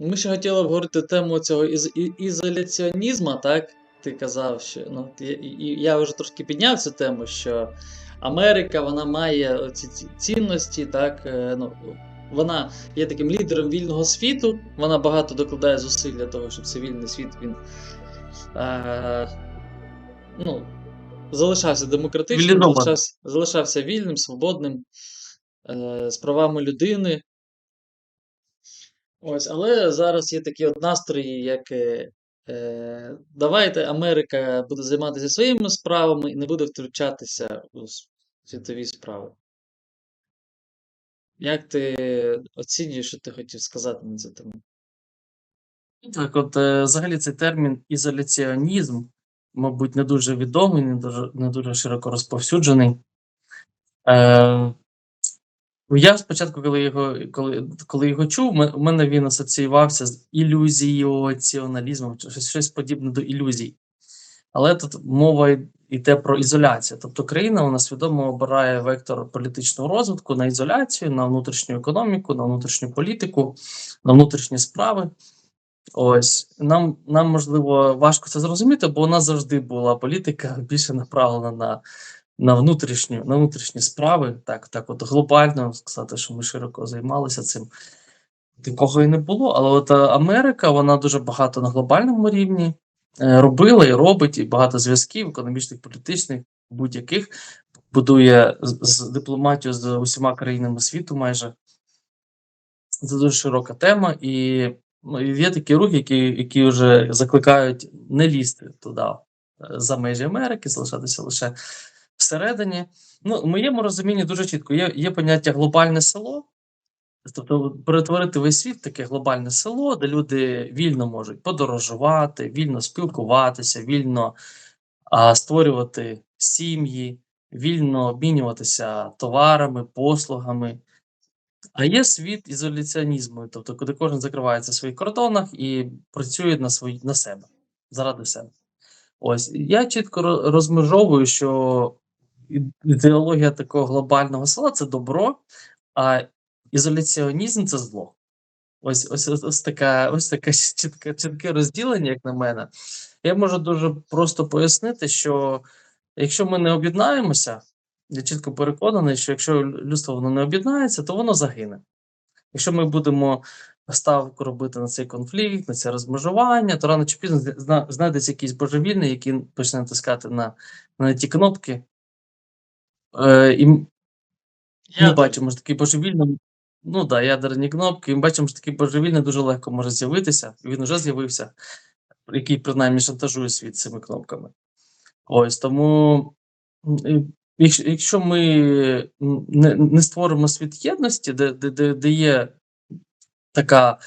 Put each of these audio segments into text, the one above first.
Ми ще хотіли обговорити тему цього із, і- ізоляціонізму, так? Ти казав, що ну, і я вже трошки підняв цю тему, що Америка вона має ці ці цінності, так? е, Ну, вона є таким лідером вільного світу, вона багато докладає зусиль для того, щоб цей вільний світ він е, ну, залишався демократичним, залишався, залишався вільним, свободним, е, з правами людини. Ось, але зараз є такі от настрої, як е, е, давайте Америка буде займатися своїми справами і не буде втручатися у світові справи. Як ти оцінюєш, що ти хотів сказати на цю тему? Так, от е, взагалі цей термін ізоляціонізм, мабуть, не дуже відомий, не дуже, не дуже широко розповсюджений. Е, я спочатку, коли його, коли, коли його чув, у мене він асоціювався з ілюзіоціоналізмом, щось, щось подібне до ілюзій. Але тут мова йде про ізоляцію. Тобто країна вона свідомо обирає вектор політичного розвитку на ізоляцію, на внутрішню економіку, на внутрішню політику, на внутрішні справи. Ось нам, нам можливо важко це зрозуміти, бо у нас завжди була політика більше направлена на, на внутрішню, на внутрішні справи. Так, так, от глобально сказати, що ми широко займалися цим. Такого і не було. Але от е, Америка, вона дуже багато на глобальному рівні е, робила і робить, і багато зв'язків, економічних, політичних, будь-яких будує з, дипломатію з усіма країнами світу майже. Це дуже широка тема, і ну, є такі рухи, які, які вже закликають не лізти туди е, за межі Америки, залишатися лише всередині. Ну, в моєму розумінні дуже чітко є, є поняття глобальне село, тобто перетворити весь світ таке глобальне село, де люди вільно можуть подорожувати, вільно спілкуватися, вільно а, створювати сім'ї, вільно обмінюватися товарами, послугами. А є світ ізоляціонізму, тобто, куди кожен закривається в своїх кордонах і працює на свої, на себе, заради себе. Ось я чітко розмежовую, що ідеологія такого глобального села це добро, а ізоляціонізм це зло. Ось, ось, ось, ось така, ось таке чітке, чітке розділення, як на мене. Я можу дуже просто пояснити, що якщо ми не об'єднаємося, я чітко переконаний, що якщо людство воно не об'єднається, то воно загине. Якщо ми будемо ставку робити на цей конфлікт, на це розмежування, то рано чи пізно знайдеться якийсь божевільний, який почне натискати на, на ті кнопки. Е, і м- ми Ядер. бачимо, що такий божевільний, ну да, ядерні кнопки, і ми бачимо, що такий божевільний дуже легко може з'явитися. Він вже з'явився, який принаймні шантажує світ цими кнопками. Ось тому, м, і якщо, якщо ми м, не, не створимо світ єдності, де, де, де, де є така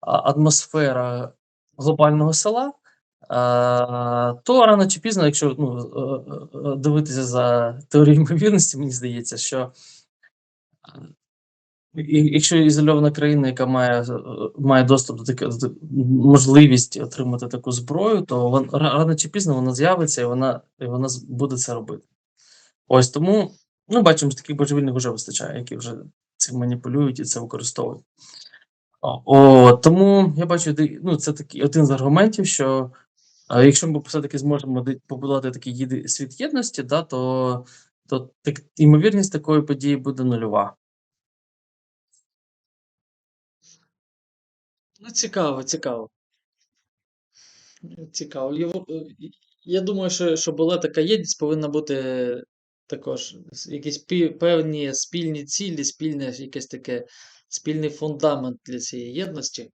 а, атмосфера глобального села, то рано чи пізно, якщо ну, е, е, е, дивитися за теорією ймовірності, мені здається, що е, якщо ізольована країна, яка має, е, має доступ до таке, можливість отримати таку зброю, то вон, рано чи пізно вона з'явиться і вона, і вона буде це робити. Ось тому ну, бачимо, що таких божевільних вже вистачає, які вже цим маніпулюють і це використовують. О, тому я бачу, ну, це такий один з аргументів, що а, якщо ми все-таки зможемо побудувати такий єди- світ єдності, да, то, то так, ймовірність такої події буде нульова. Ну, цікаво, цікаво. Цікаво. Я думаю, що, що була така єдність, повинна бути також якісь певні спільні цілі, спільне якесь таке спільний фундамент для цієї єдності.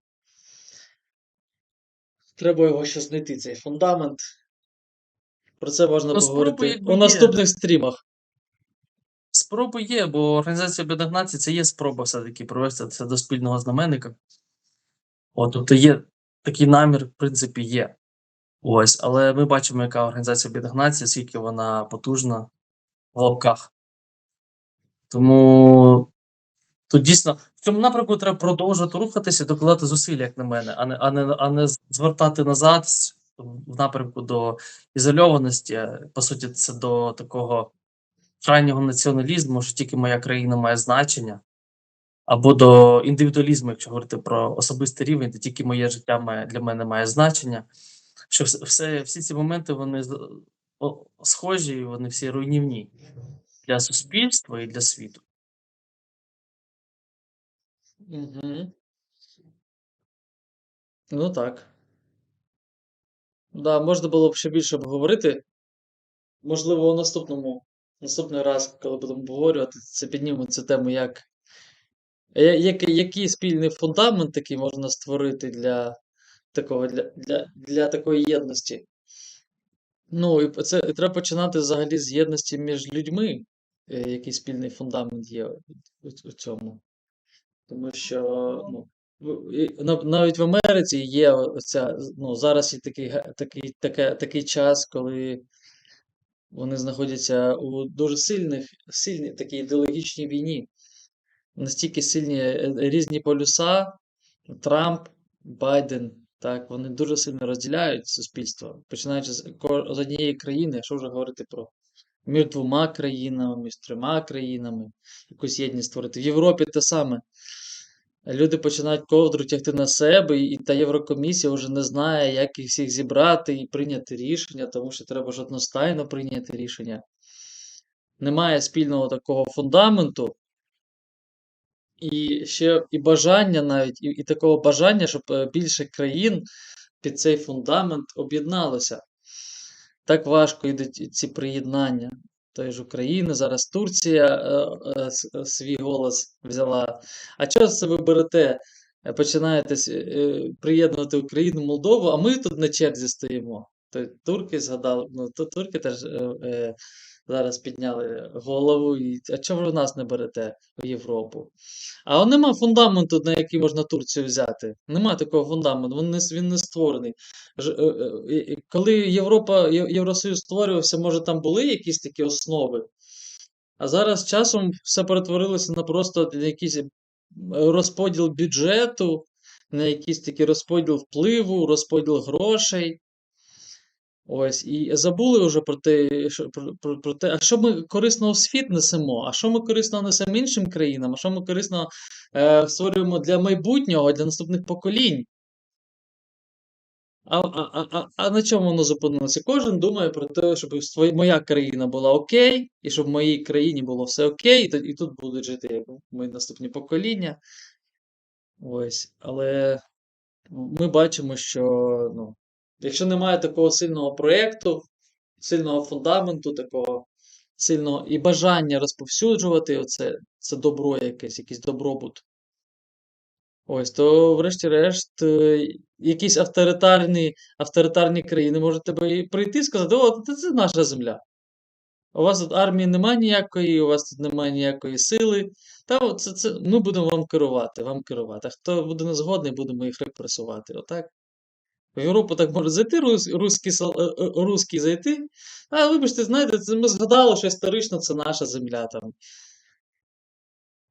Треба його ще знайти, цей фундамент. Про це можна Ну, поговорити у є. наступних стрімах. Спроби є, бо Організація Об'єднаних Націй це є спроба все-таки привести це до спільного знаменника. От, тобто є такий намір, в принципі, є. Ось, але ми бачимо, яка Організація Об'єднаних Націй, скільки вона потужна в лапках. Тому тут дійсно цьому напрямку треба продовжувати рухатися, докладати зусилля, як на мене, а не, а не, а не звертати назад в напрямку до ізольованості. По суті, це до такого крайнього націоналізму, що тільки моя країна має значення. або до індивідуалізму, якщо говорити про особистий рівень, де тільки моє життя має, для мене має значення. Що все, всі ці моменти вони схожі, вони всі руйнівні для суспільства і для світу. Угу. Ну так. Да, можна було б ще більше обговорити. Можливо, у наступному, наступний раз, коли будемо обговорювати, це піднімемо цю тему, як, я- який, який спільний фундамент такий можна створити для такого, для, для, для такої єдності. Ну, і це і треба починати взагалі з єдності між людьми, е, який спільний фундамент є у, у цьому. Тому що ну, навіть в Америці є оця, ну, зараз є такий, такий, таке, такий час, коли вони знаходяться у дуже сильних, сильній такій ідеологічній війні. Настільки сильні е, різні полюса, Трамп, Байден, так, вони дуже сильно розділяють суспільство, починаючи з, з однієї країни, що вже говорити про між двома країнами, між трьома країнами, якусь єдність створити. В Європі те саме. Люди починають ковдру тягти на себе, і та Єврокомісія вже не знає, як їх всіх зібрати і прийняти рішення, тому що треба ж одностайно прийняти рішення. Немає спільного такого фундаменту, і ще і бажання навіть, і, і такого бажання, щоб е, більше країн під цей фундамент об'єдналося. Так важко йдуть ці приєднання. Тої ж України, зараз Турція е, е, е, свій голос взяла. А чого це ви берете, починаєте приєднувати Україну, Молдову, а ми тут на черзі стоїмо? То турки згадали, ну то турки теж зараз підняли голову. І, а чого ви нас не берете в Європу? А нема фундаменту, на який можна Турцію взяти. Нема такого фундаменту, він не, він не створений. Е, е, коли Європа, Євросоюз створювався, може там були якісь такі основи, а зараз часом все перетворилося на просто якийсь розподіл бюджету, на якийсь такий розподіл впливу, розподіл грошей. Ось, і забули вже про те, що, про, про, те, а що ми корисного в світ несемо, а що ми корисного несемо іншим країнам, а що ми корисного е, створюємо для майбутнього, для наступних поколінь. А, а, а, а, на чому воно зупинилося? Кожен думає про те, щоб моя країна була окей, і щоб в моїй країні було все окей, і, і тут будуть жити мої наступні покоління. Ось. Але ми бачимо, що ну, якщо немає такого сильного проєкту, сильного фундаменту, такого сильного і бажання розповсюджувати оце, це добро якесь, якийсь добробут. Ось, то, врешті-решт, е, якісь авторитарні, авторитарні країни можуть тебе і прийти і сказати, о, це, наша земля. У вас тут армії немає ніякої, у вас тут немає ніякої сили. Та це, це, ми будемо вам керувати, вам керувати. А хто буде не згодний, будемо їх репресувати. Отак. В Європу так може зайти, рус, е, е, руський зайти. А вибачте, знаєте, це ми згадали, що історично це наша земля там.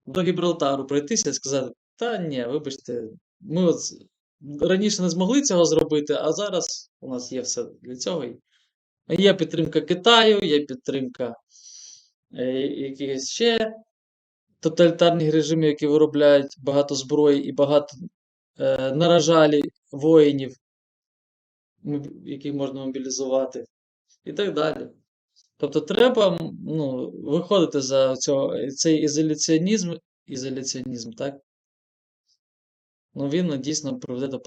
До Гібралтару пройтися і сказати, та ні, вибачте, ми от раніше не змогли цього зробити, а зараз у нас є все для цього. Є підтримка Китаю, є підтримка е, якихось ще тоталітарних режимів, які виробляють багато зброї і багато е, наражалі воїнів, моб- яких можна мобілізувати, і так далі. Тобто треба ну, виходити за цього, цей ізоляціонізм, ізоляціонізм, так? Ну, він ну, дійсно приведе до,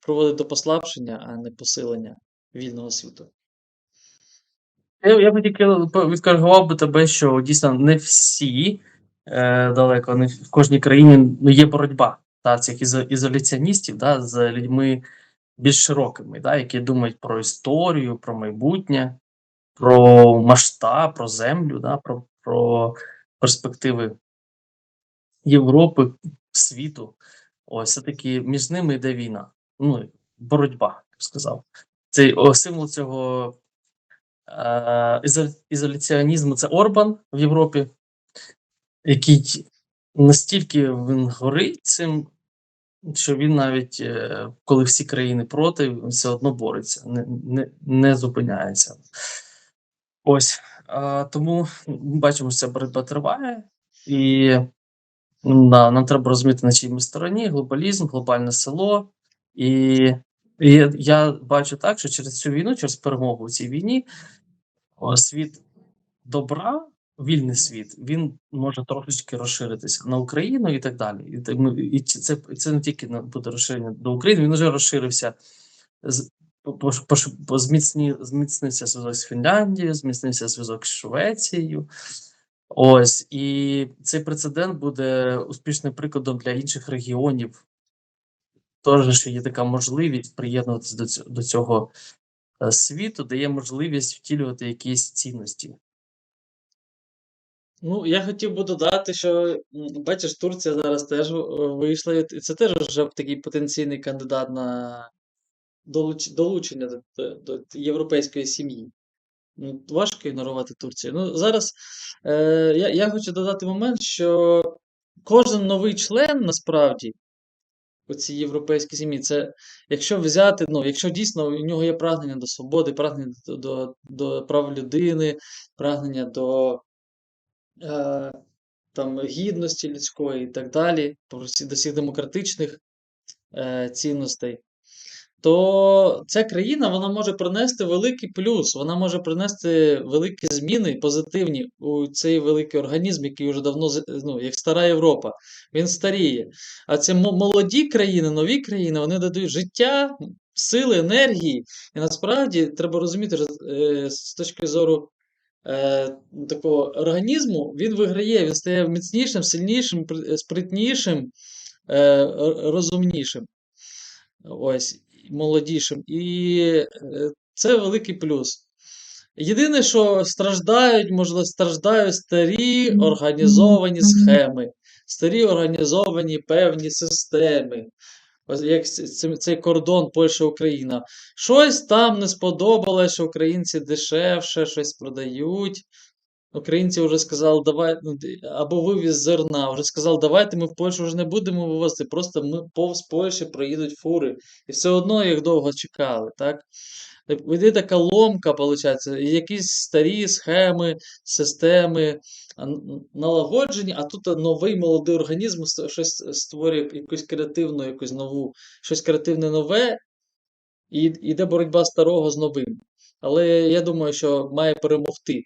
приводить до послабшення, а не посилення вільного світу. Я, я би тільки відкоригував би тебе, що дійсно не всі е, далеко, не в кожній країні ну, є боротьба та, цих ізо, ізоляціоністів да, з людьми більш широкими, да, які думають про історію, про майбутнє, про масштаб, про землю, да, про, про перспективи Європи, світу. Ось все-таки між ними йде війна. Ну, боротьба, я б сказав. Цей о, символ цього е, ізоляціонізму це Орбан в Європі, який настільки він горить цим, що він навіть, е, коли всі країни проти, він все одно бореться, не, не, не зупиняється. Ось. А, тому ми бачимо, що ця боротьба триває, і Да, нам треба розуміти, на чиїй ми стороні, глобалізм, глобальне село. І, і я бачу так, що через цю війну, через перемогу в цій війні, світ добра, вільний світ, він може трошечки розширитися на Україну і так далі. І, те- і це, це не тільки буде розширення до України, він вже розширився. З- зміцні- Зміцнився зв'язок з Фінляндією, зміцнився зв'язок з Швецією. Ось, і цей прецедент буде успішним прикладом для інших регіонів. Тож що є така можливість приєднуватися до цього, до цього е, світу, дає можливість втілювати якісь цінності. Ну, я хотів би додати, що бачиш, Турція зараз теж е, вийшла, і це теж вже такий потенційний кандидат на долуч... долучення до, до, до європейської сім'ї. Ну, важко ігнорувати Турцію. Ну, зараз е, я, я хочу додати момент, що кожен новий член насправді у цій європейській сім'ї, це якщо взяти, ну, якщо дійсно у нього є прагнення до свободи, прагнення до, до, до прав людини, прагнення до там, гідності людської і так далі, до всіх демократичних е, цінностей, то ця країна вона може принести великий плюс, вона може принести великі зміни позитивні у цей великий організм, який вже давно, ну, як стара Європа, він старіє. А ці молоді країни, нові країни, вони додають життя, сили, енергії. І насправді треба розуміти, що е, з точки зору е, такого організму, він виграє, він стає міцнішим, сильнішим, спритнішим, е, розумнішим. Ось, молодішим. І е, це великий плюс. Єдине, що страждають, можливо, страждають старі організовані схеми, старі організовані певні системи. Як цей кордон Польща-Україна. Щось там не сподобалось, що українці дешевше щось продають. Українці вже сказали, давай, ну, або вивіз зерна, вже сказали, давайте ми в Польщу вже не будемо вивозити, просто ми повз Польщі проїдуть фури. І все одно їх довго чекали, так? Іде така ломка, виходить, якісь старі схеми, системи налагоджені, а тут новий молодий організм щось створює якусь креативну, якусь нову, щось креативне нове, і йде боротьба старого з новим. Але я думаю, що має перемогти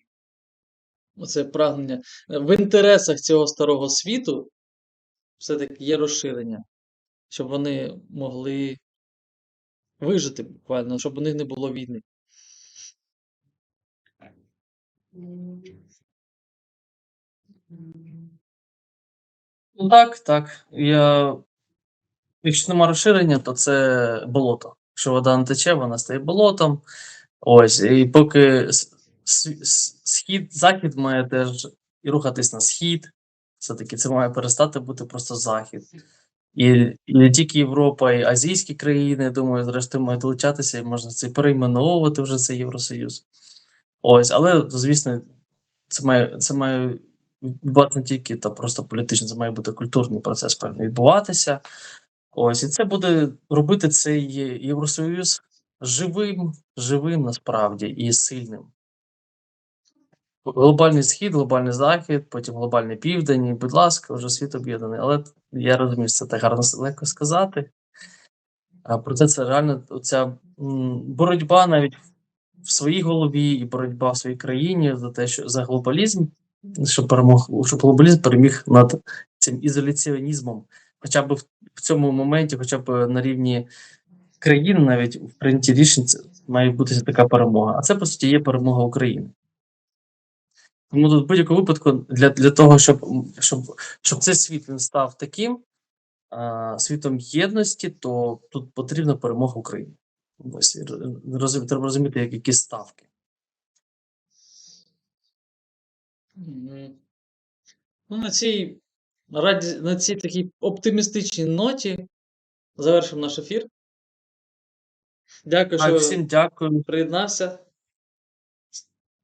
оце прагнення. В інтересах цього старого світу все-таки є розширення, щоб вони могли вижити буквально, щоб у них не було війни. Ну так, так. Я... Якщо нема розширення, то це болото. Якщо вода не тече, вона стає болотом. Ось, і поки схід, захід має теж і рухатись на схід, все-таки це має перестати бути просто захід. І, не тільки Європа, і азійські країни, думаю, зрештою мають долучатися, і можна це перейменовувати вже цей Євросоюз. Ось, але, звісно, це має, це має відбуватися не тільки та просто політично, це має бути культурний процес певний відбуватися. Ось, і це буде робити цей Євросоюз живим, живим насправді і сильним. Глобальний схід, глобальний захід, потім глобальний південь, і, будь ласка, вже світ об'єднаний. Але я розумію, що це так гарно легко сказати. А проте це реально оця м, боротьба навіть в своїй голові і боротьба в своїй країні за те, що за глобалізм, щоб перемог, щоб глобалізм переміг над цим ізоляціонізмом. Хоча б в, цьому моменті, хоча б на рівні країн, навіть в прийнятті рішень, має бути така перемога. А це по суті є перемога України. Тому тут в будь-якому випадку для, для того, щоб, щоб, щоб цей світ він став таким а, світом єдності, то тут потрібна перемога України. Ось роз- розум- треба розуміти, як які ставки. Ну, на цій, раді, на цій такій оптимістичній ноті завершимо наш ефір. Дякую, Так, що всім дякую. приєднався,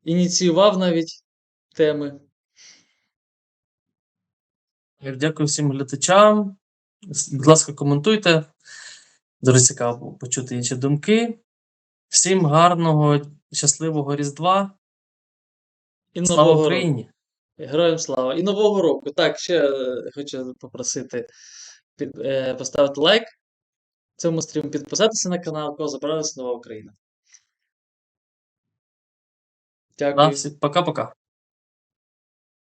ініціював навіть теми. Дякую всім глядачам. Будь ласка, коментуйте. Дуже цікаво почути інші думки. Всім гарного, щасливого Різдва. І Слава нового року. Україні! Героям слава. І Нового року. Так, ще е, хочу попросити під, е, поставити лайк цьому стріму, підписатися на канал, кого забралася Нова Україна. Дякую. Пока-пока.